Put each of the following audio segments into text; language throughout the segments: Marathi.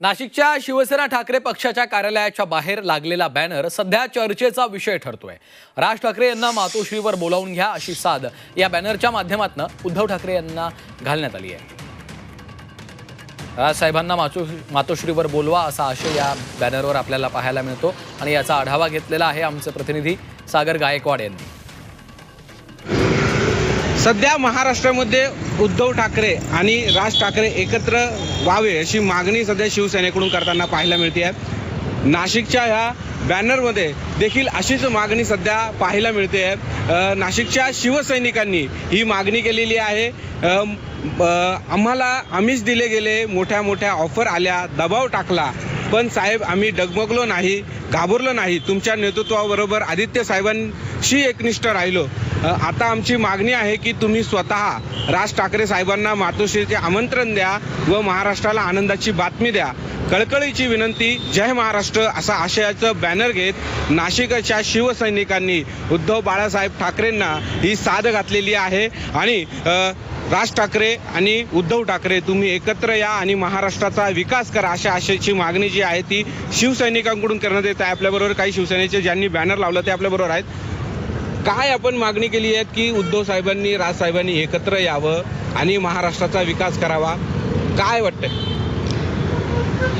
नाशिकच्या शिवसेना ठाकरे पक्षाच्या कार्यालयाच्या बाहेर लागलेला बॅनर सध्या चर्चेचा विषय ठरतोय. राज ठाकरे यांना मातोश्रीवर बोलावून घ्या अशी साद या बॅनरच्या माध्यमातून उद्धव ठाकरे यांना घालण्यात आली आहे. राजसाहेबांना मातो मातोश्रीवर बोलवा असा आशय या बॅनरवर आपल्याला पाहायला मिळतो. आणि याचा आढावा घेतलेला आहे आमचे प्रतिनिधी सागर गायकवाड यांनी. सध्या महाराष्ट्रामध्ये उद्धव ठाकरे आणि राज ठाकरे एकत्र व्हावे अशी मागणी सध्या शिवसेनेकडून करताना पाहायला मिळते आहे. नाशिकच्या ह्या बॅनरमध्ये देखील अशीच मागणी सध्या पाहायला मिळते आहे. नाशिकच्या शिवसैनिकांनी ही मागणी केलेली आहे. आम्हाला आम्हीच दिले गेले मोठ्या मोठ्या ऑफर आल्या दबाव टाकला. पण साहेब आम्ही डगमगलो नाही घाबरलो नाही. तुमच्या नेतृत्वाबरोबर आदित्य साहेबांशी एकनिष्ठ राहिलो. आता आमची मागणी आहे की तुम्ही स्वतः राज ठाकरे साहेबांना मातोश्रीचे आमंत्रण द्या व महाराष्ट्राला आनंदाची बातमी द्या. कळकळीची विनंती जय महाराष्ट्र असा आशयाचं बॅनर घेत नाशिकच्या शिवसैनिकांनी उद्धव बाळासाहेब ठाकरेंना ही साद घातलेली आहे. आणि राज ठाकरे आणि उद्धव ठाकरे तुम्ही एकत्र या आणि महाराष्ट्राचा विकास करा अशा आशयाची मागणी जी आहे ती शिवसैनिकांकडून करण्यात येत आहे. आपल्याबरोबर काही शिवसेनेचे ज्यांनी बॅनर लावलं ते आपल्याबरोबर आहेत. काय आपण मागणी केली आहे की उद्धव साहेबांनी राज साहेबांनी एकत्र यावं आणि महाराष्ट्राचा विकास करावा? काय वाटतंय?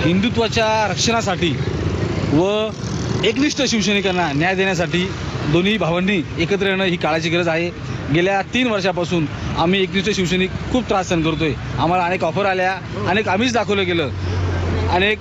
हिंदुत्वाच्या रक्षणासाठी व एकनिष्ठ शिवसैनिकांना न्याय देण्यासाठी दोन्ही भावांनी एकत्र येणं ही काळाची गरज आहे. गेल्या तीन वर्षापासून आम्ही एकनिष्ठ शिवसैनिक खूप त्रास सहन करतोय. आम्हाला अनेक ऑफर आल्या अनेक आम्हीच दाखवलं गेलं. अनेक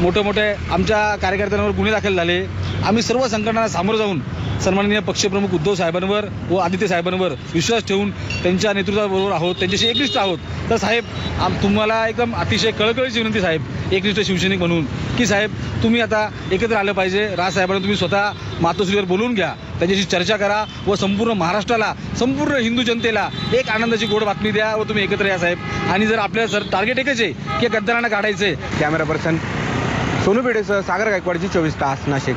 मोठे मोठे आमच्या कार्यकर्त्यांवर गुन्हे दाखल झाले. आम्ही सर्व संकटांना सामोरं जाऊन सन्माननीय पक्षप्रमुख उद्धव साहेबांवर व आदित्य साहेबांवर विश्वास ठेवून त्यांच्या नेतृत्वाबरोबर आहोत त्यांच्याशी एकनिष्ठ आहोत. तर साहेब आम तुम्हाला एकदम अतिशय कळकळीची विनंती साहेब एकनिष्ठ शिवसैनिक म्हणून. की साहेब तुम्ही आता एकत्र आलं पाहिजे. राज साहेबांना तुम्ही स्वतः मातोश्रीवर बोलवून घ्या. त्यांच्याशी चर्चा करा व संपूर्ण महाराष्ट्राला संपूर्ण हिंदू जनतेला एक आनंदाची गोड बातमी द्या व तुम्ही एकत्र या साहेब. आणि जर आपल्या सर टार्गेट एकच आहे की गद्दारांना काढायचं आहे कॅमेरा पर्सन सोनू पेढेसह सागर गायकवाडची चोवीस तास नाशिक.